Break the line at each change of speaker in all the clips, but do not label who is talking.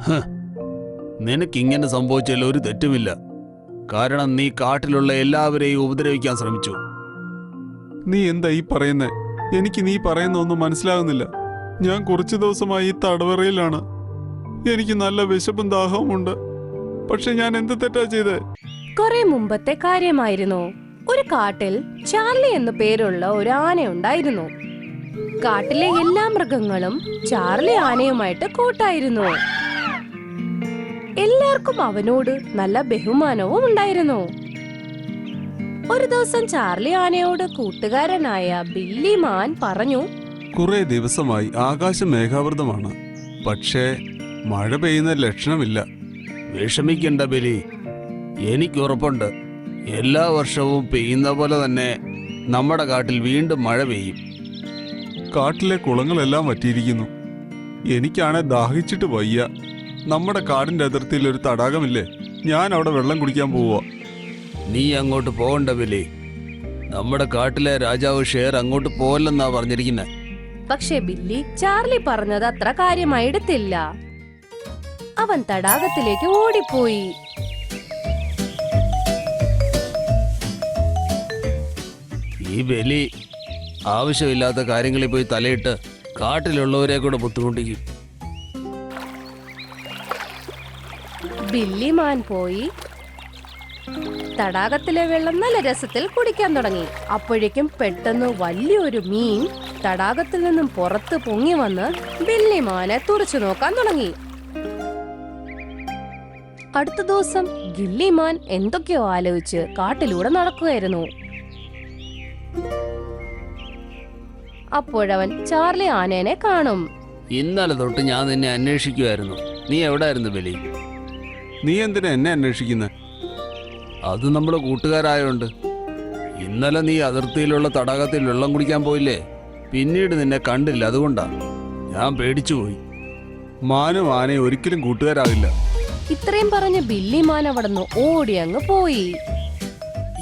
ഹ്, നിനക്കിങ്ങനെ സംഭവിച്ചാൽ ഒരു തെറ്റുമില്ല. കാരണം നീ കാട്ടിലുള്ള എല്ലാവരെയും ഉപദ്രവിക്കാൻ ശ്രമിച്ചു.
നീ എന്താ ഈ പറയുന്നേ? എനിക്ക് നീ പറയുന്ന ഒന്നും മനസ്സിലാകുന്നില്ല. ഞാൻ കുറച്ചു ദിവസമായി ഈ തടവറയിലാണ്. എനിക്ക് നല്ല വിശപ്പും ദാഹവും ഉണ്ട് പക്ഷെ ഞാൻ എന്ത് തെറ്റാ ചെയ്തേ?
കുറെ മുമ്പത്തെ കാര്യമായിരുന്നു. ഒരു കാട്ടിൽ ചാർലി എന്നു പേരുള്ള ഒരു ആന ഉണ്ടായിരുന്നു. കാട്ടിലെ എല്ലാ മൃഗങ്ങളും ചാർലി ആനയുമായിട്ട് കൂട്ടായിരുന്നു. എല്ലാവർക്കും അവനോട് നല്ല ബഹുമാനവും ഉണ്ടായിരുന്നു. ഒരു ദിവസം ചാർലി ആനയോട് കൂട്ടുകാരനായ ബില്ലി മാൻ പറഞ്ഞു
കുറെ ദിവസമായി ആകാശം മേഘാവൃതമാണ്. പക്ഷേ മഴ പെയ്യുന്ന ലക്ഷണമില്ല.
വിഷമിക്കണ്ട ബിലി എനിക്ക് ഉറപ്പുണ്ട്. എല്ലാ വർഷവും പെയ്യുന്ന പോലെ തന്നെ നമ്മുടെ കാട്ടിൽ വീണ്ടും മഴ പെയ്യും.
കാട്ടിലെ കുളങ്ങളെല്ലാം വറ്റിയിരിക്കുന്നു. എനിക്കാണെ ദാഹിച്ചിട്ട് വയ്യ. നമ്മുടെ കാടിന്റെ അതിർത്തിയിൽ ഒരു തടാകമില്ലേ? ഞാൻ അവിടെ വെള്ളം കുടിക്കാൻ പോവുക
നീ അങ്ങോട്ട് പോകണ്ട വിലേ നമ്മുടെ കാട്ടിലെ രാജാവ് ഷേർ അങ്ങോട്ട് പോവല്ലെന്നാ പറഞ്ഞിരിക്കുന്നെ.
പക്ഷേ ബില്ലി ചാർലി പറഞ്ഞത് അത്ര കാര്യമായി എടുത്തില്ല. അവൻ തടാകത്തിലേക്ക് ഓടിപ്പോയി.
ഈ ബലി ആവശ്യമില്ലാത്ത കാര്യങ്ങളിൽ പോയി തലയിട്ട് കാട്ടിലുള്ളവരെ കൂടെ ബുദ്ധിമുട്ടിക്കും.
ബില്ലി മാൻ പോയി. തടാകത്തിലെ വെള്ളം നല്ല രസത്തിൽ കുടിക്കാൻ തുടങ്ങി. അപ്പോഴേക്കും പെട്ടെന്ന് വലിയൊരു മീൻ തടാകത്തിൽ നിന്നും പുറത്ത് പൊങ്ങി വന്ന് ബില്ലി മാനെ തുറച്ചു നോക്കാൻ തുടങ്ങി. അടുത്ത ദിവസം ഗില്ലിമാൻ എന്തൊക്കെയോ ആലോചിച്ച് കാട്ടിലൂടെ നടക്കുകയായിരുന്നു. അപ്പോഴവൻ ചാർലി ആനേനെ കാണും.
ഇന്നലെ തൊട്ട് ഞാൻ നിന്നെ അന്വേഷിക്കുമായിരുന്നു നീ എവിടായിരുന്നു ബലി
നീ എന്തിനാ എന്നെ അന്വേഷിക്കുന്നത്
അത് നമ്മുടെ കൂട്ടുകാരായോണ്ട്. ഇന്നലെ നീ അതിർത്തിയിലുള്ള തടാകത്തിൽ വെള്ളം കുടിക്കാൻ പോയില്ലേ? പിന്നീട് നിന്നെ കണ്ടില്ല അതുകൊണ്ടാ. ഞാൻ പേടിച്ചുപോയി
മാനു ആനയും ഒരിക്കലും കൂട്ടുകാരാവില്ല.
ഇത്രയും പറഞ്ഞ ബില്ലി മാൻ അവിടുന്ന് ഓടി അങ്ങ് പോയി.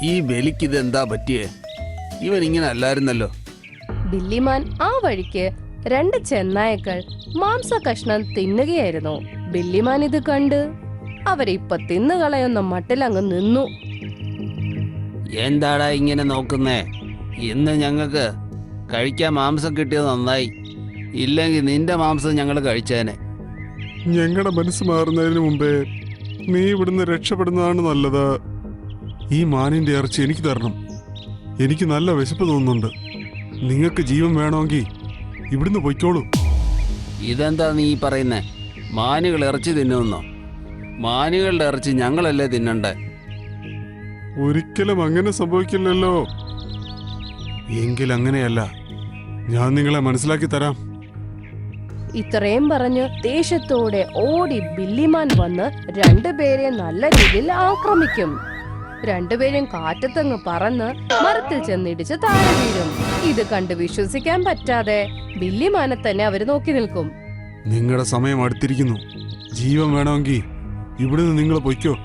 ഈ ബലിക്ക് ഇതെന്താ പറ്റിയേ? ഇവൻ ഇങ്ങനെ അല്ലായിരുന്നല്ലോ.
ബില്ലിമാൻ ആ വഴിക്ക് രണ്ട് ചെന്നായക്കൾ മാംസ കഷ്ണം തിന്നുകയായിരുന്നു. ബില്ലിമാൻ ഇത് കണ്ട് അവരിപ്പൊ തിന്നുകളയുന്ന മട്ടിലങ്ങ് നിന്നു.
എന്താടാ ഇങ്ങനെ നോക്കുന്നേ? ഇന്ന് ഞങ്ങൾക്ക് കഴിക്കാൻ മാംസം കിട്ടിയത് നന്നായി. ഇല്ലെങ്കിൽ നിന്റെ മാംസം ഞങ്ങൾ കഴിച്ചേനെ.
ഞങ്ങളുടെ മനസ്സ് മാറുന്നതിന് മുമ്പേ നീ ഇവിടുന്ന് രക്ഷപ്പെടുന്നതാണ് നല്ലത്. ഈ മാനിന്റെ ഇറച്ചി എനിക്ക് തരണം. എനിക്ക് നല്ല വിശപ്പ് തോന്നുന്നുണ്ട്. നിങ്ങൾക്ക് ജീവൻ വേണമെങ്കിൽ ഇവിടുന്ന് പൊയ്ക്കോളൂ.
ഇതെന്താ നീ പറയുന്നേ? മാനുകൾ ഇറച്ചി തിന്നുമെന്നോ മാനുകളുടെ ഇറച്ചി ഞങ്ങളല്ലേ തിന്നണ്ട?
ഒരിക്കലും അങ്ങനെ സംഭവിക്കില്ലല്ലോ. എങ്കിൽ അങ്ങനെയല്ല ഞാൻ നിങ്ങളെ മനസ്സിലാക്കി തരാം.
ഇത്രയും പറഞ്ഞ് ദേഷ്യത്തോടെ ഓടി ബില്ലിമാൻ വന്ന് രണ്ടുപേരെ നല്ല രീതിയിൽ ആക്രമിക്കും. രണ്ടുപേരും കാറ്റത്തങ്ങ് പറന്ന് മരത്തിൽ ചെന്നിടിച്ച് താഴെ വീഴും. ഇത് കണ്ട് വിശ്വസിക്കാൻ പറ്റാതെ ബില്ലിമാനെ തന്നെ അവർ നോക്കി നിൽക്കും.
നിങ്ങളുടെ സമയം അടുത്തിരിക്കുന്നു. ജീവൻ വേണമെങ്കിൽ ഇവിടുന്ന് നിങ്ങൾ പൊയ്ക്കോ.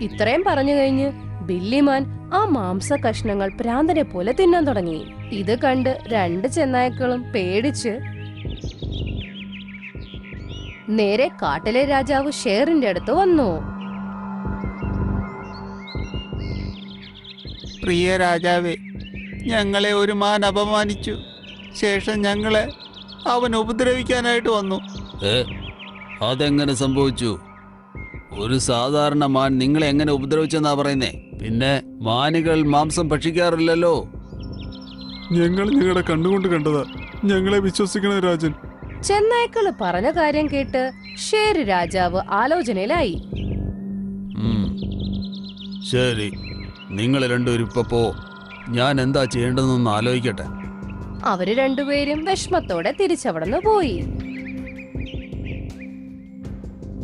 ഇത്രയും പറഞ്ഞു കഴിഞ്ഞ് ബില്ലിമാൻ ആ മാംസ കഷ്ണങ്ങൾ പ്രാന്തനെ പോലെ തിന്നാൻ തുടങ്ങി. ഇത് കണ്ട് രണ്ട് ചെന്നായ്ക്കളും പേടിച്ച് നേരെ കാട്ടിലെ രാജാവ് ഷേറിന്റെ അടുത്ത് വന്നു.
പ്രിയ രാജാവേ ഞങ്ങളെ ഒരു മാൻ അപമാനിച്ചു. ശേഷം ഞങ്ങളെ അവൻ ഉപദ്രവിക്കാനായിട്ട് വന്നു. അതെങ്ങനെ സംഭവിച്ചു? ഒരു സാധാരണ മാൻ നിങ്ങളെ എങ്ങനെ ഉപദ്രവിച്ചെന്നാ പറയുന്നേ? പിന്നെ മാനുകൾ മാംസം ഭക്ഷിക്കാറില്ലല്ലോ.
ഞങ്ങൾ ഞങ്ങളുടെ കണ്ണുകൊണ്ട് കണ്ടതാ. ഞങ്ങളെ വിശ്വസിക്കണേ രാജൻ.
ചെന്നായ്ക്കൾ പറഞ്ഞ കാര്യം കേട്ട് ഷേര് രാജാവ് ആലോചനയിലായി.
ശരി. നിങ്ങൾ രണ്ടുപേരും ഇപ്പൊ പോ. ഞാൻ എന്താ ചെയ്യേണ്ടതെന്നൊന്ന് ആലോചിക്കട്ടെ.
അവർ രണ്ടുപേരും വിഷമത്തോടെ തിരിച്ചവിടുന്ന് പോയി.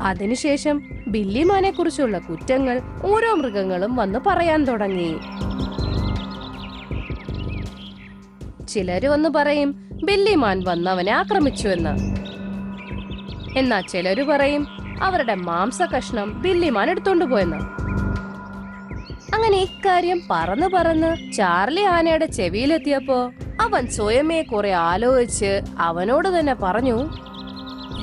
അതിനുശേഷം ബില്ലിമാനെ കുറിച്ചുള്ള കുറ്റങ്ങൾ ഓരോ മൃഗങ്ങളും വന്ന് പറയാൻ തുടങ്ങി. ചിലര് വന്ന് പറയും ബില്ലിമാൻ വന്നവനെ അവനെ ആക്രമിച്ചുവെന്ന്. എന്നാ ചിലര് പറയും അവരുടെ മാംസ കഷ്ണം ബില്ലിമാൻ എടുത്തോണ്ട് പോയെന്ന്. അങ്ങനെ ഇക്കാര്യം പറന്ന് പറന്ന് ചാർലി ആനയുടെ ചെവിയിലെത്തിയപ്പോ അവൻ സ്വയമേ കുറെ ആലോചിച്ച് അവനോട് തന്നെ പറഞ്ഞു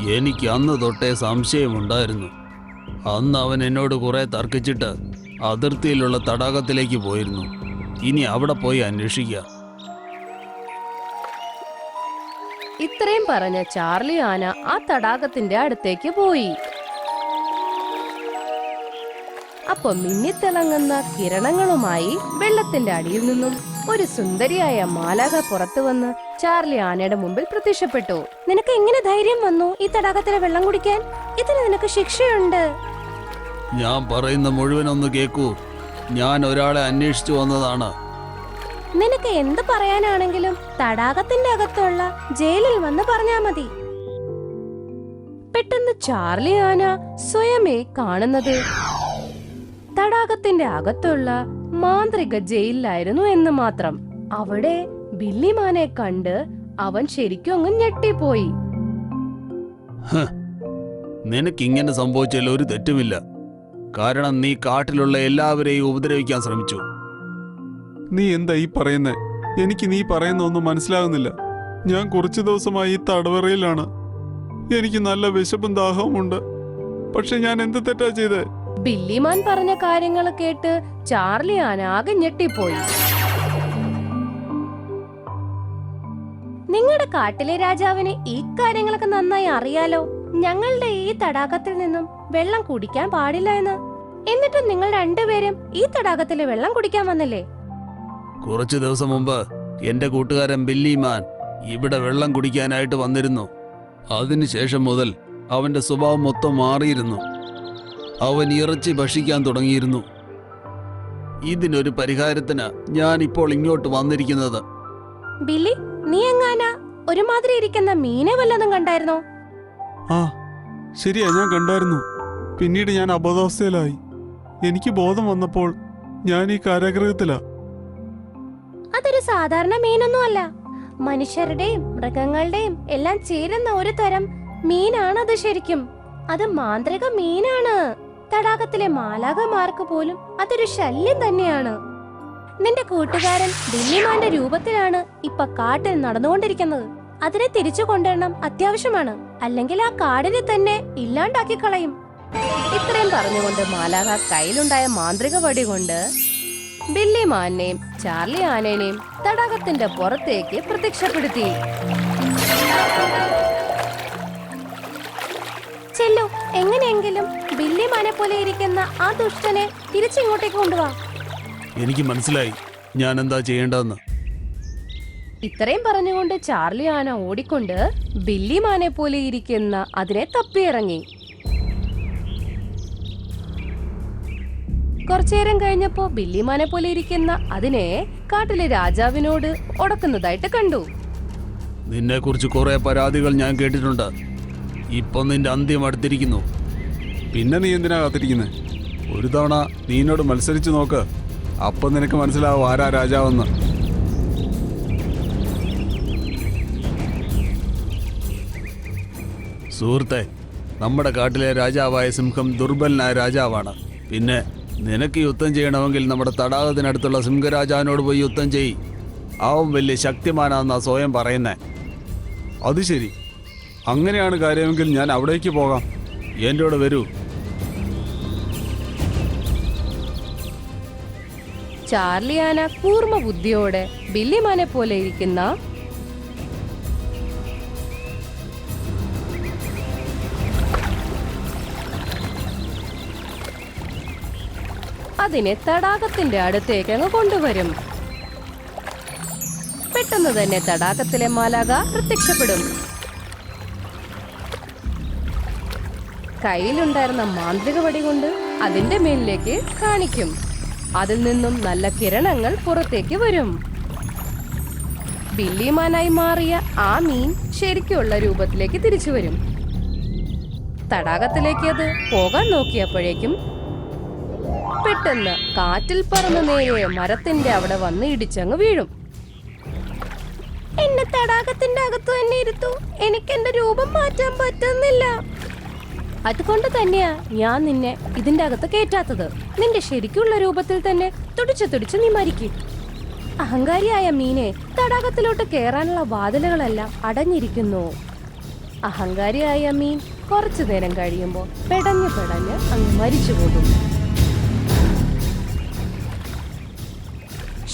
എനിക്ക് അന്ന് തൊട്ടേ സംശയമുണ്ടായിരുന്നു. അന്ന് അവൻ എന്നോട് കുറെ തർക്കിച്ചിട്ട് അതിർത്തിയിലുള്ള തടാകത്തിലേക്ക് പോയിരുന്നു. ഇനി അവിടെ പോയി അന്വേഷിക്ക
ഇത്രയും പറഞ്ഞ ചാർലി ആന ആ തടാകത്തിന്റെ അടുത്തേക്ക് പോയി. അപ്പൊ മിന്നിത്തിളങ്ങുന്ന കിരണങ്ങളുമായി വെള്ളത്തിന്റെ അടിയിൽ നിന്നും ഒരു സുന്ദരിയായ മാലാക പുറത്തു വന്ന് ചാർലി ആനയുടെ മുമ്പിൽ പ്രത്യക്ഷപ്പെട്ടു. നിനക്ക് എങ്ങനെ ധൈര്യം വന്നു ഈ തടാകത്തിലെ വെള്ളം കുടിക്കാൻ? ഇതിന് നിനക്ക് ശിക്ഷയുണ്ട്.
ഞാൻ പറയുന്ന മുഴുവൻ ഒന്ന് കേക്കൂ. ഞാൻ ഒരാളെ അന്വേഷിച്ചു വന്നതാണ്.
നിനക്ക് എന്ത് പറയാനാണെങ്കിലും തടാകത്തിന്റെ അകത്തുള്ള ജയിലിൽ വന്ന് പറഞ്ഞാ മതി. പെട്ടെന്ന് ചാർലി ആന സ്വയമേ കാണുന്നത് തടാകത്തിന്റെ അകത്തുള്ള മാന്ത്രിക ജയിലിലായിരുന്നു എന്ന് മാത്രം. അവിടെ ബില്ലിമാനെ കണ്ട് അവൻ ശരിക്കും അങ്ങ് ഞെട്ടിപ്പോയി.
നിനക്കിങ്ങനെ സംഭവിച്ചാൽ ഒരു തെറ്റുമില്ല. കാരണം നീ കാട്ടിലുള്ള എല്ലാവരെയും ഉപദ്രവിക്കാൻ ശ്രമിച്ചു.
നീ എന്താ ഈ പറയുന്നേ? എനിക്ക് നീ പറയുന്ന ഒന്നും മനസ്സിലാകുന്നില്ല. ഞാൻ കുറച്ചു ദിവസമായി ഈ തടവറയിലാണ്. എനിക്ക് നല്ല വിശപ്പും ദാഹവും ഉണ്ട് പക്ഷെ ഞാൻ എന്ത് തെറ്റാ ചെയ്തേ?
ബില്ലിമാൻ പറഞ്ഞ കാര്യങ്ങൾ കേട്ട് ചാർലി ആനാകെ ഞെട്ടിപ്പോയി. നിങ്ങളുടെ കാട്ടിലെ രാജാവിന് ഈ കാര്യങ്ങളൊക്കെ നന്നായി അറിയാലോ? ഞങ്ങളുടെ ഈ തടാകത്തിൽ നിന്നും വെള്ളം കുടിക്കാൻ പാടില്ല എന്ന്. എന്നിട്ടും നിങ്ങൾ രണ്ടുപേരും ഈ തടാകത്തിലെ വെള്ളം കുടിക്കാൻ വന്നില്ലേ?
കുറച്ചു ദിവസം മുമ്പ് എന്റെ കൂട്ടുകാരൻ ബില്ലിമാൻ ഇവിടെ വെള്ളം കുടിക്കാനായിട്ട് വന്നിരുന്നു. അതിനുശേഷം മുതൽ അവന്റെ സ്വഭാവം മൊത്തം മാറിയിരുന്നു. അവൻ ഇറച്ചി ഭക്ഷിക്കാൻ തുടങ്ങിയിരുന്നു. ഇതിനൊരു പരിഹാരത്തിന് ഞാൻ ഇപ്പോൾ ഇങ്ങോട്ട് വന്നിരിക്കുന്നത്.
ബില്ലി നീ എങ്ങാനാ ഒരുമാതിരി ഇരിക്കുന്ന മീനെ വല്ലതും കണ്ടായിരുന്നോ?
ആ ശരിയാ ഞാൻ കണ്ടായിരുന്നു. പിന്നീട് ഞാൻ അബോധാവസ്ഥയിലായി എനിക്ക് ബോധം വന്നപ്പോൾ ഞാൻ ഈ കാരാഗ്രഹത്തിലാ.
അതൊരു സാധാരണ മീനൊന്നും അല്ല മനുഷ്യരുടെയും മൃഗങ്ങളുടെയും എല്ലാം ചേരുന്ന ഒരു തരം മീനാണത് ശരിക്കും. അത് മാന്ത്രിക മീനാണ്. തടാകത്തിലെ മാലാകമാർക്ക് പോലും അതൊരു ശല്യം തന്നെയാണ്. നിന്റെ കൂട്ടുകാരൻ ബില്ലിമാന്റെ രൂപത്തിലാണ് ഇപ്പൊ കാട്ടിൽ നടന്നുകൊണ്ടിരിക്കുന്നത്. അതിനെ തിരിച്ചു കൊണ്ടുവരണം അത്യാവശ്യമാണ്. അല്ലെങ്കിൽ ആ കാടിനെ തന്നെ ഇല്ലാണ്ടാക്കി കളയും. ഇത്രയും പറഞ്ഞുകൊണ്ട് മാലാക കയ്യിലുണ്ടായ മാന്ത്രിക വടി കൊണ്ട് ബില്ലി മാനെയും ചാർലി ആനേനെയും തടാകത്തിന്റെ പുറത്തേക്ക് പ്രത്യക്ഷപ്പെടുത്തി. ചെല്ലു എങ്ങനെയെങ്കിലും ബില്ലി മാനെ പോലെ ഇരിക്കുന്ന ആ ദുഷ്ടനെ തിരിച്ചിങ്ങോട്ടേക്ക് കൊണ്ടുപോവാ
എനിക്ക് മനസ്സിലായി. ഞാൻ എന്താ ചെയ്യേണ്ടതെന്ന്.
ഇത്രയും പറഞ്ഞുകൊണ്ട് ചാർലി ആന ഓടിക്കൊണ്ട് ബില്ലി മാനെ പോലെ ഇരിക്കുന്ന അതിനെ തപ്പിയിറങ്ങി. കുറച്ചേരം കഴിഞ്ഞപ്പോ ബില്ലിമാനെ പോലെ ഇരിക്കുന്ന അതിനെ കാട്ടിലെ രാജാവിനോട് ഉടക്കുന്നതായിട്ട് കണ്ടു.
നിന്നെ കുറിച്ച് കുറെ പരാതികൾ ഞാൻ കേട്ടിട്ടുണ്ട്. ഇപ്പൊ നിന്റെ അന്ത്യം അടുത്തിരിക്കുന്നു.
പിന്നെ നീ എന്തിനാ കാത്തിരിക്കുന്നേ? ഒരു തവണ നീ എന്നോട് മത്സരിച്ചു നോക്ക്. അപ്പൊ നിനക്ക് മനസ്സിലാവും ആരാ രാജാവെന്ന്.
സുഹൃത്തെ നമ്മുടെ കാട്ടിലെ രാജാവായ സിംഹം ദുർബലനായ രാജാവാണ്. പിന്നെ നിനക്ക് യുദ്ധം ചെയ്യണമെങ്കിൽ നമ്മുടെ തടാകത്തിനടുത്തുള്ള സിംഹരാജാവിനോട് പോയി യുദ്ധം ചെയ് അവൻ വലിയ ശക്തിമാനാന്നാ സ്വയം പറയുന്നേ.
അത് ശരി. അങ്ങനെയാണ് കാര്യമെങ്കിൽ ഞാൻ അവിടേക്ക് പോകാം.
എന്റെ കൂടെ വരൂ.
ചാർലിയാന കൂർമ്മ ബുദ്ധിയോടെ ബില്ലിമാനെ പോലെ ഇരിക്കുന്ന അതിനെ തടാകത്തിന്റെ അടുത്തേക്ക് അങ്ങ് കൊണ്ടുവരും. പെട്ടെന്ന് തന്നെ തടാകത്തിലെ മാലാക പ്രത്യക്ഷപ്പെടും. കയ്യിലുണ്ടായിരുന്ന മാന്ത്രിക വടി കൊണ്ട് അതിന്റെ മേലിലേക്ക് കാണിക്കും. അതിൽ നിന്നും നല്ല കിരണങ്ങൾ പുറത്തേക്ക് വരും. ബില്ലിമാനായി മാറിയ ആ മീൻ ശരിക്കുള്ള രൂപത്തിലേക്ക് തിരിച്ചു വരും. തടാകത്തിലേക്ക് അത് പോകാൻ നോക്കിയപ്പോഴേക്കും പെട്ടെന്ന് കാറ്റിൽ പറന്ന് നേരെ മരത്തിന്റെ അവിടെ വന്ന് ഇടിച്ചങ്ങ് വീഴും. എന്നെ തടാകത്തിന്റെ അകത്തു തന്നെ ഇരുത്തു. എനിക്ക് എന്റെ രൂപം മാറ്റാൻ പറ്റുന്നില്ല. അതുകൊണ്ട് തന്നെയാ ഞാൻ നിന്നെ ഇതിന്റെ അകത്ത് കേറ്റാത്തത് നിന്റെ ശരിക്കുള്ള രൂപത്തിൽ തന്നെ തുടിച്ചു തുടിച്ച് നീ മരിക്കും. അഹങ്കാരിയായ മീനെ തടാകത്തിലോട്ട് കേറാനുള്ള വാതിലുകളെല്ലാം അടഞ്ഞിരിക്കുന്നു. അഹങ്കാരിയായ മീൻ കുറച്ചു നേരം കഴിയുമ്പോൾ പെടഞ്ഞ് പെടഞ്ഞ് അങ്ങ് മരിച്ചു പോകും.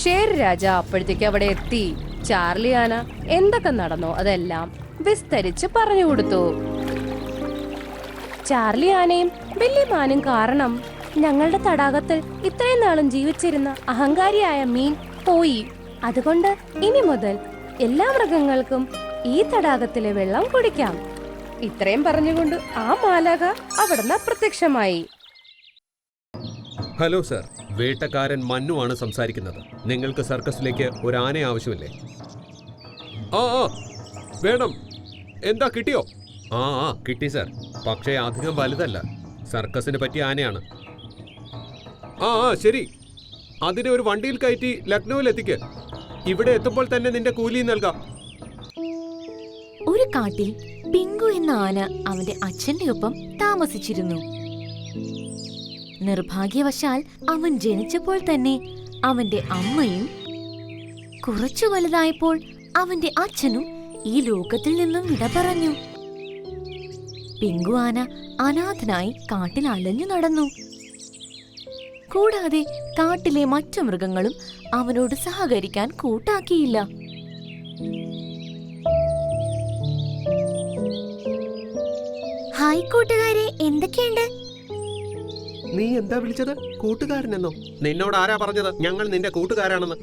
ഷേർ രാജ അപ്പോഴത്തേക്ക് അവിടെ എത്തി. ചാർലി ആന എന്തൊക്കെ നടന്നോ അതെല്ലാം വിസ്തരിച്ച് പറഞ്ഞു കൊടുത്തു. ചാർലി ആനയും ബില്ലിമാനും കാരണം ഞങ്ങളുടെ തടാകത്തിൽ ഇത്രയും നാളും ജീവിച്ചിരുന്ന അഹങ്കാരിയായ മീൻ പോയി. അതുകൊണ്ട് ഇനി മുതൽ എല്ലാ മൃഗങ്ങൾക്കും ഈ തടാകത്തിലെ വെള്ളം കുടിക്കാം. ഇത്രയും പറഞ്ഞുകൊണ്ട് ആ മാലക അവിടുന്ന് അപ്രത്യക്ഷമായി.
Hello sir. വേട്ടക്കാരൻ മന്നു ആണ് സംസാരിക്കുന്നത്. നിങ്ങൾക്ക് സർക്കസിലേക്ക് ഒരു ആന ആവശ്യമില്ലേ? ആ വേണം. എന്താ കിട്ടിയോ? ആ ആ കിട്ടി സർ. പക്ഷേ അധികം വലുതല്ല. സർക്കസിന് പറ്റിയ ആനയാണ്. ആ ആ ശരി. അതിനെ ഒരു വണ്ടിയിൽ കയറ്റി ലക്നൌവിൽ എത്തിക്ക്. ഇവിടെ എത്തുമ്പോൾ തന്നെ നിന്റെ കൂലി നൽകാം.
ഒരു കാട്ടിൽ പിങ്കു എന്ന ആന അവന്റെ അച്ഛന്റെ ഒപ്പം താമസിച്ചിരുന്നു. നിർഭാഗ്യവശാൽ അവൻ ജനിച്ചപ്പോൾ തന്നെ അവന്റെ അമ്മയും കുറച്ചു വലുതായപ്പോൾ അവന്റെ അച്ഛനും ഈ ലോകത്തിൽ നിന്നും വിട പറഞ്ഞു. പിങ്കുവാന അനാഥനായി കാട്ടിൽ അലഞ്ഞു നടന്നു. കൂടാതെ കാട്ടിലെ മറ്റു മൃഗങ്ങളും അവനോട് സഹകരിക്കാൻ കൂട്ടാക്കിയില്ല. ഹായ് കൂട്ടുകാരെ എന്തൊക്കെയുണ്ട്?
നീ എന്താ വിളിച്ചത്? കൂട്ടുകാരനെന്നോ? നിന്നോട് ആരാ പറഞ്ഞത്? ഞങ്ങൾ നിന്റെ കൂട്ടുകാരാണെന്ന്.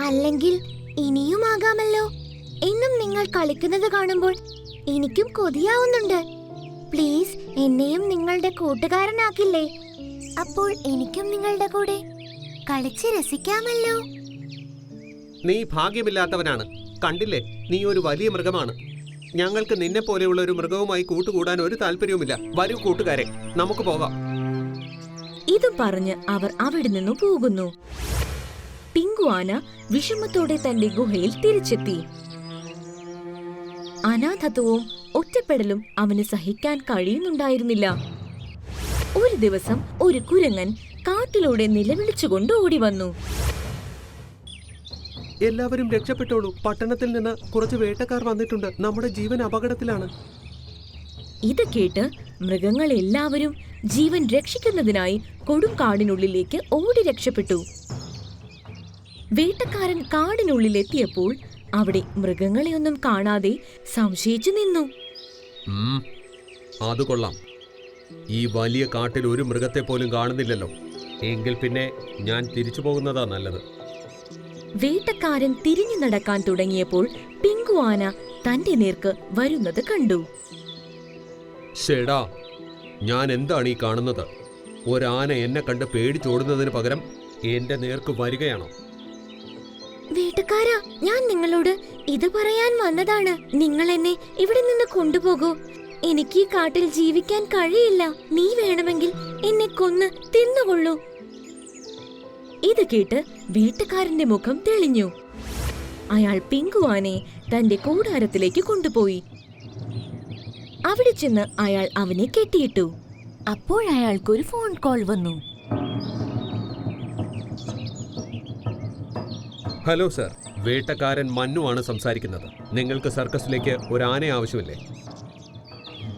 അല്ലെങ്കിൽ ഇനിയും ആകാമല്ലോ. എന്നും നിങ്ങൾ കളിക്കുന്നത് കാണുമ്പോൾ എനിക്കും കൊതിയാവുന്നുണ്ട്. പ്ലീസ് എന്നെയും നിങ്ങളുടെ കൂട്ടുകാരനാക്കില്ലേ? അപ്പോൾ എനിക്കും നിങ്ങളുടെ കൂടെ കളിച്ച് രസിക്കാമല്ലോ.
നീ ഭാഗ്യമില്ലാത്തവനാണ്. കണ്ടില്ലേ? നീ ഒരു വലിയ മൃഗമാണ്. ഞങ്ങൾക്ക് നിന്നെ പോലെയുള്ള ഒരു മൃഗവുമായി കൂട്ടുകൂടാൻ ഒരു താല്പര്യവുമില്ല. വരൂ കൂട്ടുകാരെ നമുക്ക് പോകാം.
ഇതും പറഞ്ഞ് അവർ അവിടെ നിന്നു പോകുന്നു. പിങ്കുവാന വിഷമത്തോടെ തന്റെ ഗുഹയിൽ തിരിച്ചെത്തി. അനാഥത്വവും ഒറ്റപ്പെടലും അവന് സഹിക്കാൻ കഴിയുന്നുണ്ടായിരുന്നില്ല. ഒരു ദിവസം ഒരു കുരങ്ങൻ കാട്ടിലൂടെ നിലവിളിച്ചുകൊണ്ട് ഓടി വന്നു.
എല്ലാവരും രക്ഷപ്പെട്ടോളൂ. പട്ടണത്തിൽ നിന്ന് കുറച്ച് വേട്ടക്കാർ വന്നിട്ടുണ്ട്. നമ്മുടെ ജീവൻ അപകടത്തിലാണ്.
ഇത് കേട്ട് മൃഗങ്ങൾ എല്ലാവരും ജീവൻ രക്ഷിക്കുന്നതിനായി കൊടുങ്കാടിനുള്ളിലേക്ക് ഓടി രക്ഷപ്പെട്ടു. വേട്ടക്കാരൻ കാടിനുള്ളിലെത്തിയപ്പോൾ അവിടെ മൃഗങ്ങളെയൊന്നും കാണാതെ സംശയിച്ചു നിന്നു.
അത് കൊള്ളാം. ഈ വലിയ കാട്ടിൽ ഒരു മൃഗത്തെ പോലും കാണുന്നില്ലല്ലോ. എങ്കിൽ പിന്നെ ഞാൻ തിരിച്ചു പോകുന്നതാ നല്ലത്.
വേട്ടക്കാരൻ തിരിഞ്ഞു നടക്കാൻ തുടങ്ങിയപ്പോൾ പിങ്കുവാന തന്റെ നേർക്ക് വരുന്നത് കണ്ടു.
ശേടാ ഞാൻ എന്താണ് ഈ കാണുന്നത്? ഒരാന എന്നെ കണ്ട് പേടിച്ചോടുന്നതിന് പകരം എന്റെ നേർക്ക് വരികയാണോ?
വീട്ടുകാരാ ഞാൻ നിങ്ങളോട് ഇത് പറയാൻ വന്നതാണ്. നിങ്ങൾ എന്നെ ഇവിടെ നിന്ന് കൊണ്ടുപോകൂ. എനിക്ക് ഈ കാട്ടിൽ ജീവിക്കാൻ കഴിയില്ല. നീ വേണമെങ്കിൽ എന്നെ കൊന്ന് തിന്നുകൊള്ളൂ.
ഇത് കേട്ട് വീട്ടുകാരന്റെ മുഖം തെളിഞ്ഞു. അയാൾ പിങ്കുവാനെ തന്റെ കൂടാരത്തിലേക്ക് കൊണ്ടുപോയി. അവിടെ ചെന്ന് അയാൾ അവനെ കെട്ടിയിട്ടു. അപ്പോഴയാൾക്കൊരു ഫോൺ കോൾ വന്നു.
ഹലോ സർ വേട്ടക്കാരൻ മന്നു ആണ് സംസാരിക്കുന്നത്. നിങ്ങൾക്ക് സർക്കസിലേക്ക് ഒരു ആന ആവശ്യമില്ലേ?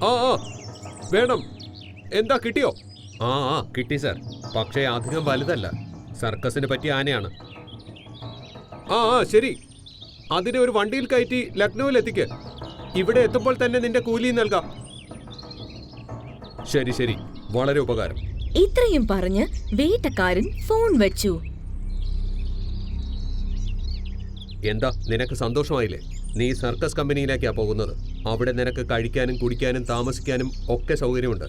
ആ വേണം. എന്താ കിട്ടിയോ? ആ ആ കിട്ടി സർ പക്ഷേ അധികം വലുതല്ല. സർക്കസിന് പറ്റിയ ആനയാണ്. ആ ആ ശരി. അതിനെ ഒരു വണ്ടിയിൽ കയറ്റി ലക്നൌവിൽ എത്തിക്ക് ഇവിടെ എത്തുമ്പോൾ തന്നെ നിന്റെ കൂലി നൽകാം. ശരി ശരി. വളരെ ഉപകാരം.
ഇത്രയും പറഞ്ഞ് വേട്ടക്കാരൻ ഫോൺ വെച്ചു.
എന്താ നിനക്ക് സന്തോഷമായില്ലേ? നീ സർക്കസ് കമ്പനിയിലേക്കാ പോകുന്നത്. അവിടെ നിനക്ക് കഴിക്കാനും കുടിക്കാനും താമസിക്കാനും ഒക്കെ സൗകര്യമുണ്ട്.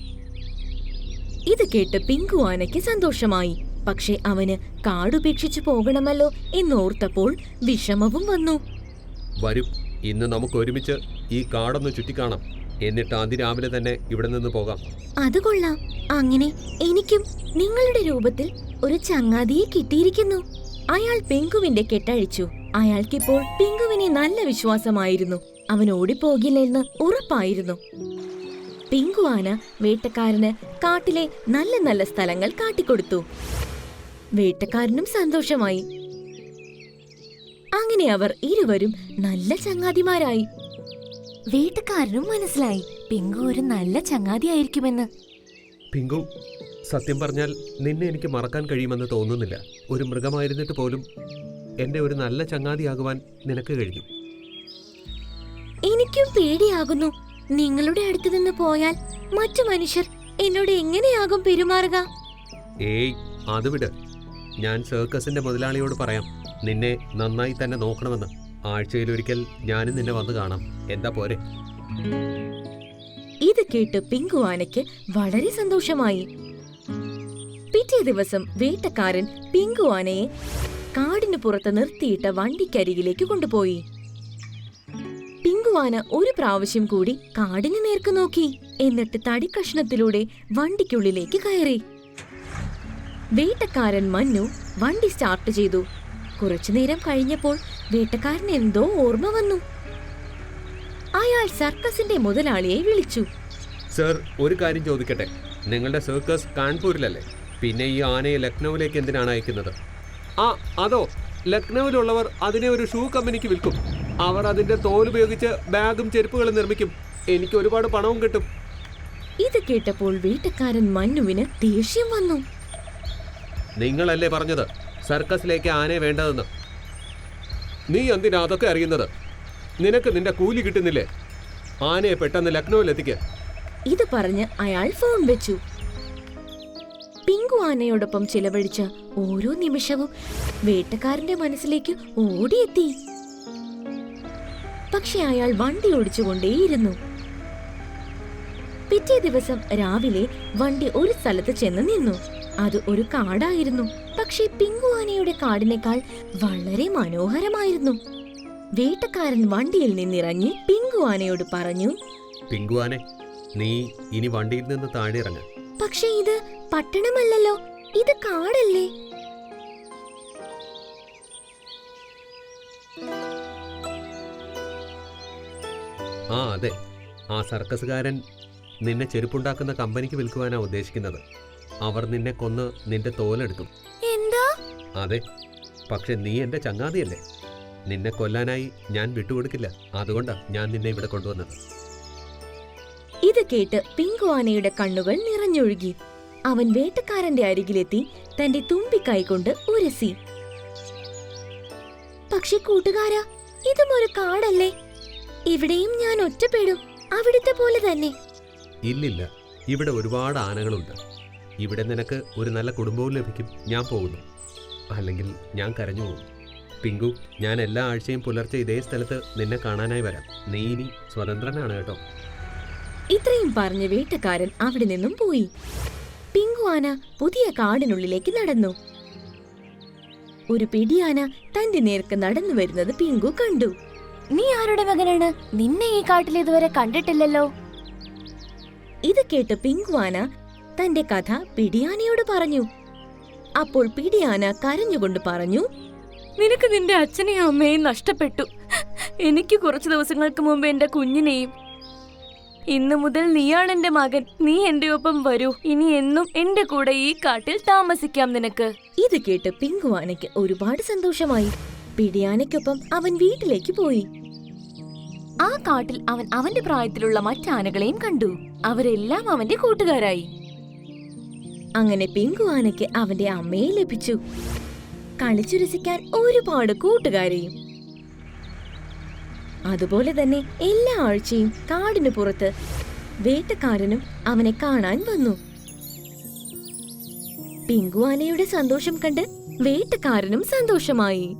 ഇത് കേട്ട് പിങ്കു ആനയ്ക്ക് സന്തോഷമായി. പക്ഷെ അവന് കാടുപേക്ഷിച്ചു പോകണമല്ലോ എന്നോർത്തപ്പോൾ വിഷമവും വന്നു.
വരും. ഇന്ന് നമുക്ക് ഒരുമിച്ച് ഈ കാടൊന്ന് ചുറ്റിക്കാണാം. എന്നിട്ട് അതിരാവിലെ തന്നെ ഇവിടെ നിന്ന് പോകാം.
അത് കൊള്ളാം. അങ്ങനെ എനിക്കും നിങ്ങളുടെ രൂപത്തിൽ ഒരു ചങ്ങാതിയെ കിട്ടിയിരിക്കുന്നു.
അയാൾ പിങ്കുവിന്റെ കെട്ടഴിച്ചു. അയാൾക്കിപ്പോൾ പിങ്കുവിനെ നല്ല വിശ്വാസമായിരുന്നു. അവൻ ഓടിപ്പോകില്ലെന്ന് ഉറപ്പായിരുന്നു. പിങ്കുവാന വേട്ടക്കാരന് കാട്ടിലെ നല്ല നല്ല സ്ഥലങ്ങൾ കാട്ടിക്കൊടുത്തു. വേട്ടക്കാരനും സന്തോഷമായി. അങ്ങനെ അവർ ഇരുവരും നല്ല ചങ്ങാതിമാരായി.
വീട്ടുകാരനും മനസ്സിലായി. പിങ്കു ഒരു നല്ല ചങ്ങാതിയായിരിക്കുമെന്ന്
പിങ്കു സത്യം പറഞ്ഞാൽ നിന്നെ എനിക്ക് മറക്കാൻ കഴിയുമെന്ന് തോന്നുന്നില്ല. ഒരു മൃഗമായിരുന്നിട്ട് പോലും എന്റെ ഒരു നല്ല ചങ്ങാതിയാകുവാൻ നിനക്ക് കഴിഞ്ഞു.
എനിക്കും പേടിയാകുന്നു. നിങ്ങളുടെ അടുത്ത് നിന്ന് പോയാൽ മറ്റു മനുഷ്യർ എന്നോട് എങ്ങനെയാകും പെരുമാറുക?
ഏയ് അത് വിട്. ഞാൻ സർക്കസിന്റെ മുതലാളിയോട് പറയാം. നിന്നെ നന്നായി തന്നെ നോക്കണമെന്ന് ആഴ്ചയിലൊരിക്കൽ ഞാനും നിന്നെ വന്ന് കാണാം. എന്താ പോരെ?
ഇത് കേട്ട് പിങ്കു ആനയ്ക്ക് വളരെ സന്തോഷമായി. പിറ്റേ ദിവസം വേട്ടക്കാരൻ പിങ്കു ആനയെ കാടിന് പുറത്ത് നിർത്തിയിട്ട വണ്ടിക്കരികിലേക്ക് കൊണ്ടുപോയി. പിങ്കുവാന ഒരു പ്രാവശ്യം കൂടി കാടിന് നേർക്ക് നോക്കി. എന്നിട്ട് തടിക്കഷ്ണത്തിലൂടെ വണ്ടിക്കുള്ളിലേക്ക് കയറി. വേട്ടക്കാരൻ മന്നു വണ്ടി സ്റ്റാർട്ട് ചെയ്തു. കുറച്ചുനേരം കഴിഞ്ഞപ്പോൾ വേട്ടക്കാരൻ എന്തോ ഓർമ്മ വന്നു. അയാൾ സർക്കസിന്റെ മുതലാളിയെ വിളിച്ചു.
സർ ഒരു കാര്യം ചോദിക്കട്ടെ. നിങ്ങളുടെ സർക്കസ് കാൺപൂരിലല്ലേ? പിന്നെ ഈ ആനയെ ലക്നൌവിലേക്ക് എന്തിനാണ് അയക്കുന്നത്? ആ അതോ ലക്നൌവിലുള്ളവർ അതിനെ ഒരു ഷൂ കമ്പനിക്ക് വിൽക്കും. അവർ അതിന്റെ തോൽ ഉപയോഗിച്ച് ബാഗും ചെരുപ്പുകളും നിർമ്മിക്കും. എനിക്ക് ഒരുപാട് പണവും കിട്ടും.
ഇത് കേട്ടപ്പോൾ വീട്ടുകാരൻ മന്നുവിന് ദേഷ്യം വന്നു.
നിങ്ങളല്ലേ പറഞ്ഞത്? സർക്കസിലേക്ക് ആനയെ വേണ്ടതെന്ന്. നീ എന്തിനാ അതൊക്കെ അറിയുന്നത്? നിനക്ക് നിന്റെ കൂലി കിട്ടുന്നില്ലേ? ആനയെ പെട്ടെന്ന് ലക്നൌവിലെത്തിക്ക്.
ഇത് പറഞ്ഞ് അയാൾ ഫോൺ വെച്ചു. പിങ്കു ആനയോടൊപ്പം ചിലവഴിച്ച ഓരോ നിമിഷവും വേട്ടക്കാരന്റെ മനസ്സിലേക്ക് ഓടിയെത്തി. പക്ഷെ അയാൾ വണ്ടി ഓടിച്ചുകൊണ്ടേയിരുന്നു. പിറ്റേ ദിവസം രാവിലെ വണ്ടി ഒരു സ്ഥലത്ത് ചെന്ന് നിന്നു. അത് ഒരു കാടായിരുന്നു. പക്ഷെ പിങ്കു ആനയുടെ കാടിനേക്കാൾ വളരെ മനോഹരമായിരുന്നു. വേട്ടക്കാരൻ വണ്ടിയിൽ നിന്നിറങ്ങി പിങ്കു ആനയോട് പറഞ്ഞു
പിങ്കുവാനെ നീ ഇനി വണ്ടിയിൽ നിന്ന് താഴെ ഇറങ്ങ
പക്ഷേ ഇത് പട്ടണമല്ലല്ലോ ഇത് കാടല്ലേ?
ആ അതെ. ആ സർക്കസുകാരൻ നിന്നെ ചെരുപ്പുണ്ടാക്കുന്ന കമ്പനിക്ക് വിൽക്കുവാനാ ഉദ്ദേശിക്കുന്നത്. അവർ നിന്നെ കൊന്ന് നിന്റെ തോലെടുക്കും. അതെ പക്ഷെ നീ എന്റെ ചങ്ങാതിയല്ലേ? നിന്നെ കൊല്ലാനായി ഞാൻ വിട്ടുകൊടുക്കില്ല. അതുകൊണ്ടാ ഞാൻ നിന്നെ ഇവിടെ കൊണ്ടുവന്നത്.
ഇത് കേട്ട് പിങ്കുവാനയുടെ കണ്ണുകൾ നിറഞ്ഞൊഴുകി. അവൻ വേട്ടക്കാരന്റെ അരികിലെത്തി തന്റെ തുമ്പിക്കൈ കൊണ്ട് ഉരസി. പക്ഷെ കൂട്ടുകാരാ ഇതും ഒരു കാടല്ലേ? ഇവിടെയും ഞാൻ ഒറ്റപ്പെടും. അവിടുത്തെ പോലെ തന്നെ.
ഇല്ലില്ല ഇവിടെ ഒരുപാട് ആനകളുണ്ട്. ഇവിടെ നിനക്ക് ഒരു നല്ല കുടുംബവും ലഭിക്കും. ഞാൻ പോകുന്നു. അല്ലെങ്കിൽ ഞാൻ കരഞ്ഞു പോകും. പിങ്കു ഞാൻ എല്ലാ ആഴ്ചയും പുലർച്ചെ ഇതേ സ്ഥലത്ത് നിന്നെ കാണാനായി വരാം. നീ ഇനി സ്വതന്ത്രനാണ് കേട്ടോ.
ഇത്രയും പറഞ്ഞ് വേട്ടക്കാരൻ അവിടെ നിന്നും പോയി. പിങ്കുവാന പുതിയ കാടിനുള്ളിലേക്ക് നടന്നു. ഒരു പിടിയാന തന്റെ നേർക്ക് നടന്നു വരുന്നത് പിങ്കു കണ്ടു.
നീ ആരുടെ മകനാണ്? നിന്നെ ഈ കാട്ടിൽ ഇതുവരെ കണ്ടിട്ടില്ലല്ലോ.
ഇത് കേട്ട് പിങ്കുവാന തന്റെ കഥ പിടിയാനയോട് പറഞ്ഞു. അപ്പോൾ പിടിയാന കരഞ്ഞുകൊണ്ട് പറഞ്ഞു
നിനക്ക് നിന്റെ അച്ഛനെയും അമ്മയെയും നഷ്ടപ്പെട്ടു. എനിക്ക് കുറച്ചു ദിവസങ്ങൾക്ക് മുമ്പ് എന്റെ കുഞ്ഞിനെയും. ഇന്നു മുതൽ നീയാണ് എന്റെ മകൻ. നീ എന്റെ ഒപ്പം വരൂ. ഇനി എന്നും എന്റെ കൂടെ ഈ കാട്ടിൽ താമസിക്കാം നിനക്ക്.
ഇത് കേട്ട് പിങ്കുവാനയ്ക്ക് ഒരുപാട് സന്തോഷമായി. പിടിയാനയ്ക്കൊപ്പം അവൻ വീട്ടിലേക്ക് പോയി.
ആ കാട്ടിൽ അവൻ അവന്റെ പ്രായത്തിലുള്ള മറ്റാനകളെയും കണ്ടു. അവരെല്ലാം അവന്റെ കൂട്ടുകാരായി.
അങ്ങനെ പിങ്കുവാനയ്ക്ക് അവന്റെ അമ്മയെ ലഭിച്ചു. കളിച്ചുരസിക്കാൻ ഒരുപാട് കൂട്ടുകാരെയും. അതുപോലെ തന്നെ എല്ലാ ആഴ്ചയും കാടിനു പുറത്ത് വേട്ടക്കാരനും അവനെ കാണാൻ വന്നു. പിങ്കുവാനയുടെ സന്തോഷം കണ്ട് വേട്ടക്കാരനും സന്തോഷമായി.